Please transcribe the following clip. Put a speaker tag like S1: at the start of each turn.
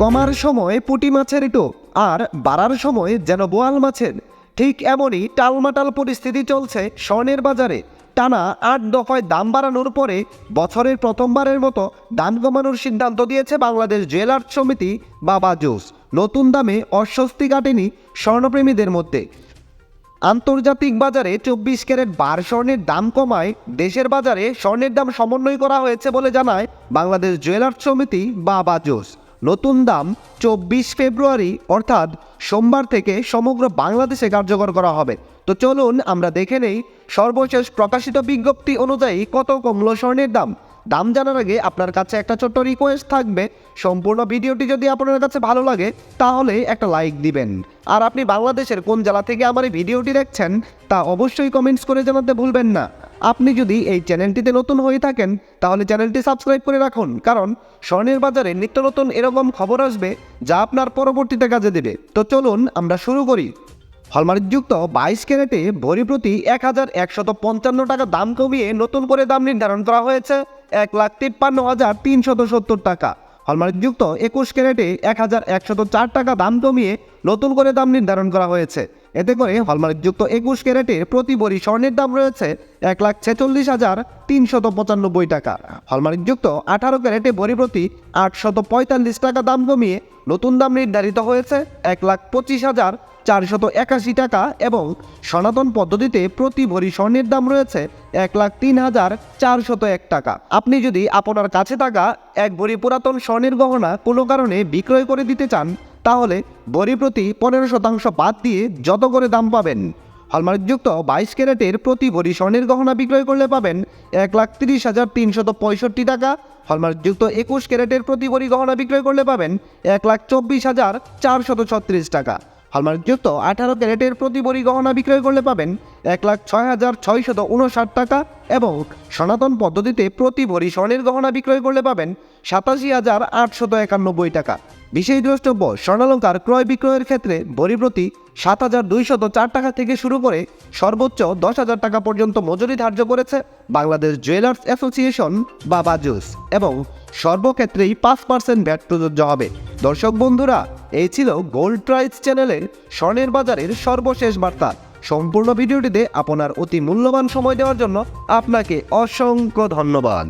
S1: কমার সময় পুঁটি মাছের টোপ আর বাড়ার সময় যেন বোয়াল মাছের। ঠিক এমনই টালমাটাল পরিস্থিতি চলছে স্বর্ণের বাজারে। টানা আট দফায় দাম বাড়ানোর পরে বছরের প্রথমবারের মতো দাম কমানোর সিদ্ধান্ত দিয়েছে বাংলাদেশ জুয়েলার্স সমিতি বা বাজুস নতুন দামে অস্বস্তি কাটেনি স্বর্ণপ্রেমীদের মধ্যে। আন্তর্জাতিক বাজারে চব্বিশ ক্যারেট বার স্বর্ণের দাম কমায়। দেশের বাজারে স্বর্ণের দাম সমন্বয় করা হয়েছে বলে জানায় বাংলাদেশ জুয়েলার্স সমিতি বা বাজোস নতুন দাম চব্বিশ ফেব্রুয়ারি, অর্থাৎ সোমবার থেকে সমগ্র বাংলাদেশে কার্যকর করা হবে। তো চলুন আমরা দেখে নেই সর্বশেষ প্রকাশিত বিজ্ঞপ্তি অনুযায়ী কত কমলো স্বর্ণের দাম। দাম জানার আগে আপনার কাছে একটা ছোট্ট রিকোয়েস্ট থাকবে। সম্পূর্ণ ভিডিওটি যদি আপনার কাছে ভালো লাগে, তাহলে একটা লাইক দিবেন। আর আপনি বাংলাদেশের কোন জেলা থেকে আমার এই ভিডিওটি দেখছেন, তা অবশ্যই কমেন্টস করে জানাতে ভুলবেন না। আপনি যদি এই চ্যানেলটিতে নতুন হয়ে থাকেন, তাহলে চ্যানেলটি সাবস্ক্রাইব করে রাখুন, কারণ স্বর্ণের বাজারে নিত্য নতুন এরকম খবর আসবে যা আপনার পরবর্তীতে কাজে দেবে। তো চলুন আমরা শুরু করি। হলমার্কযুক্ত বাইশ ক্যারেটে ভরি প্রতি এক হাজার একশত পঞ্চান্ন টাকা দাম কমিয়ে নতুন করে দাম নির্ধারণ করা হয়েছে এক লাখ তিপ্পান্ন হাজার তিনশত সত্তর টাকা। হলমার্কযুক্ত একুশ ক্যারেটে এক হাজার একশত চার টাকা দাম কমিয়ে নতুন করে দাম নির্ধারণ করা হয়েছে। এতে করে হলমার্কযুক্ত একুশ ক্যারেটের প্রতি বড়ি স্বর্ণের দাম রয়েছে এক লাখ ছেচল্লিশ হাজার তিনশত পঁচানব্বই টাকা। হলমার্কযুক্ত আঠারো ক্যারেটে বড়ি প্রতি আটশত পঁয়তাল্লিশ টাকা দাম কমিয়ে নতুন দাম নির্ধারিত হয়েছে এক লাখ পঁচিশ হাজার চারশত একাশি টাকা এবং সনাতন পদ্ধতিতে প্রতি ভরি স্বর্ণের দাম রয়েছে এক লাখ তিন হাজার চারশত এক টাকা। আপনি যদি আপনার কাছে থাকা এক ভরি পুরাতন স্বর্ণের গহনা কোনো কারণে বিক্রয় করে দিতে চান তাহলে বড়ি প্রতি পনেরো শতাংশ বাদ দিয়ে যত করে দাম পাবেন? হলমার্কযুক্ত বাইশ ক্যারেটের প্রতি ভরি স্বর্ণের গহনা বিক্রয় করলে পাবেন এক লাখ তিরিশ হাজার তিনশত পঁয়ষট্টি টাকা। হলমার্কযুক্ত একুশ ক্যারেটের প্রতি ভরি গহনা বিক্রয় করলে পাবেন এক লাখ চব্বিশ হাজার চারশত ছত্রিশ টাকা। হলমার্কযুক্ত আঠারো ক্যারেটের প্রতি বড়ি গহনা বিক্রয় করলে পাবেন এক লাখ ছয় হাজার ছয়শত উনষাট টাকা এবং সনাতন পদ্ধতিতে প্রতি ভরি স্বর্ণের গহনা বিক্রয় করলে পাবেন সাতাশি হাজার আটশত একানব্বই টাকা। বিশেষ দ্রষ্টব্য, স্বর্ণালঙ্কার ক্রয় বিক্রয়ের ক্ষেত্রে ভরি প্রতি সাত হাজার দুইশত চার টাকা থেকে শুরু করে সর্বোচ্চ দশ হাজার টাকা পর্যন্ত মজুরি ধার্য করেছে বাংলাদেশ জুয়েলার্স অ্যাসোসিয়েশন বা বাজুস এবং সর্বক্ষেত্রেই পাঁচ পার্সেন্ট ভ্যাট প্রযোজ্য হবে দর্শক বন্ধুরা, এই ছিল গোল্ড প্রাইস চ্যানেলের স্বর্ণের বাজারের সর্বশেষ বার্তা। সম্পূর্ণ ভিডিওটিতে আপনার অতি মূল্যবান সময় দেওয়ার জন্য আপনাকে অসংখ্য ধন্যবাদ।